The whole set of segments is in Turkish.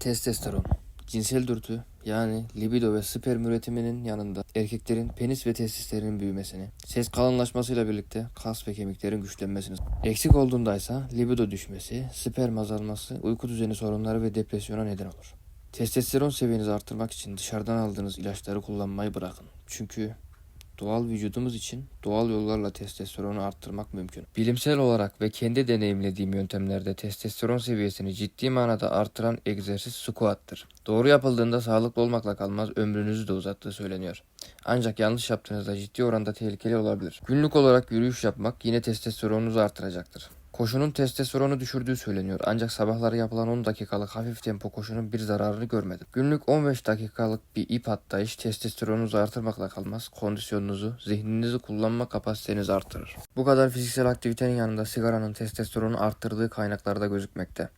Testosteron. Cinsel dürtü yani libido ve sperm üretiminin yanında erkeklerin penis ve testislerinin büyümesini, ses kalınlaşmasıyla birlikte kas ve kemiklerin güçlenmesini, eksik olduğunda ise libido düşmesi, sperm azalması, uyku düzeni sorunları ve depresyona neden olur. Testosteron seviyenizi arttırmak için dışarıdan aldığınız ilaçları kullanmayı bırakın. Çünkü doğal vücudumuz için doğal yollarla testosteronu arttırmak mümkün. Bilimsel olarak ve kendi deneyimlediğim yöntemlerde testosteron seviyesini ciddi manada artıran egzersiz squat'tır. Doğru yapıldığında sağlıklı olmakla kalmaz ömrünüzü de uzattığı söyleniyor. Ancak yanlış yaptığınızda ciddi oranda tehlikeli olabilir. Günlük olarak yürüyüş yapmak yine testosteronunuzu artıracaktır. Koşunun testosteronu düşürdüğü söyleniyor ancak sabahları yapılan 10 dakikalık hafif tempo koşunun bir zararını görmedim. Günlük 15 dakikalık bir ip atlayış testosteronunuzu artırmakla kalmaz, kondisyonunuzu, zihninizi kullanma kapasitenizi artırır. Bu kadar fiziksel aktivitenin yanında sigaranın testosteronu arttırdığı kaynaklarda gözükmekte.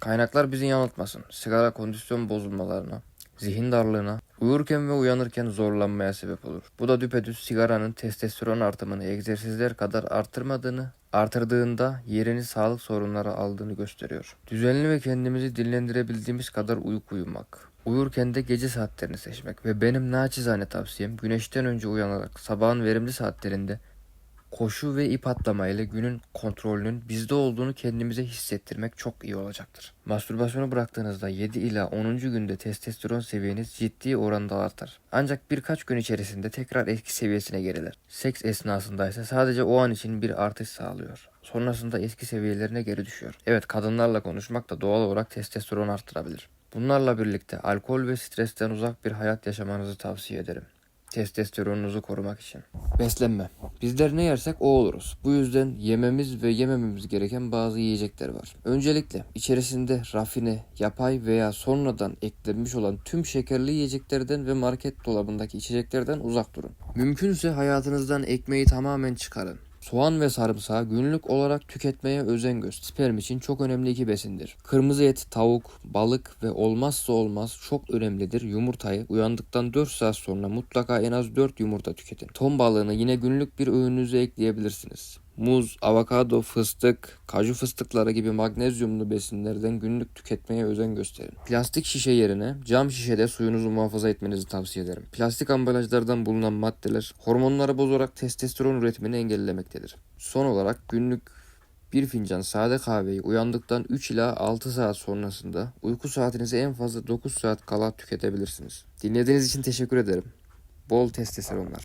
Kaynaklar bizi yanıltmasın. Sigara kondisyon bozulmalarına, zihin darlığına, uyurken ve uyanırken zorlanmaya sebep olur. Bu da düpedüz sigaranın testosteron artımını egzersizler kadar artırmadığını, artırdığında yerini sağlık sorunları aldığını gösteriyor. Düzenli ve kendimizi dinlendirebildiğimiz kadar uyku uyumak. Uyurken de gece saatlerini seçmek ve benim naçizane tavsiyem güneşten önce uyanarak sabahın verimli saatlerinde koşu ve ip atlama ile günün kontrolünün bizde olduğunu kendimize hissettirmek çok iyi olacaktır. Mastürbasyonu bıraktığınızda 7 ila 10. günde testosteron seviyeniz ciddi oranda artar. Ancak birkaç gün içerisinde tekrar eski seviyesine geriler. Seks esnasında ise sadece o an için bir artış sağlıyor. Sonrasında eski seviyelerine geri düşüyor. Evet kadınlarla konuşmak da doğal olarak testosteron arttırabilir. Bunlarla birlikte alkol ve stresten uzak bir hayat yaşamanızı tavsiye ederim testosteronunuzu korumak için. Beslenme. Bizler ne yersek o oluruz. Bu yüzden yememiz ve yemememiz gereken bazı yiyecekler var. Öncelikle içerisinde rafine, yapay veya sonradan eklenmiş olan tüm şekerli yiyeceklerden ve market dolabındaki içeceklerden uzak durun. Mümkünse hayatınızdan ekmeği tamamen çıkarın. Soğan ve sarımsağı günlük olarak tüketmeye özen göster. Sperm için çok önemli iki besindir. Kırmızı et, tavuk, balık ve olmazsa olmaz çok önemlidir. Yumurtayı uyandıktan 4 saat sonra mutlaka en az 4 yumurta tüketin. Ton balığını yine günlük bir öğününüze ekleyebilirsiniz. Muz, avokado, fıstık, kaju fıstıkları gibi magnezyumlu besinlerden günlük tüketmeye özen gösterin. Plastik şişe yerine cam şişede suyunuzu muhafaza etmenizi tavsiye ederim. Plastik ambalajlardan bulunan maddeler hormonları bozarak testosteron üretimini engellemektedir. Son olarak günlük bir fincan sade kahveyi uyandıktan 3 ila 6 saat sonrasında uyku saatinize en fazla 9 saat kala tüketebilirsiniz. Dinlediğiniz için teşekkür ederim. Bol testosteronlar.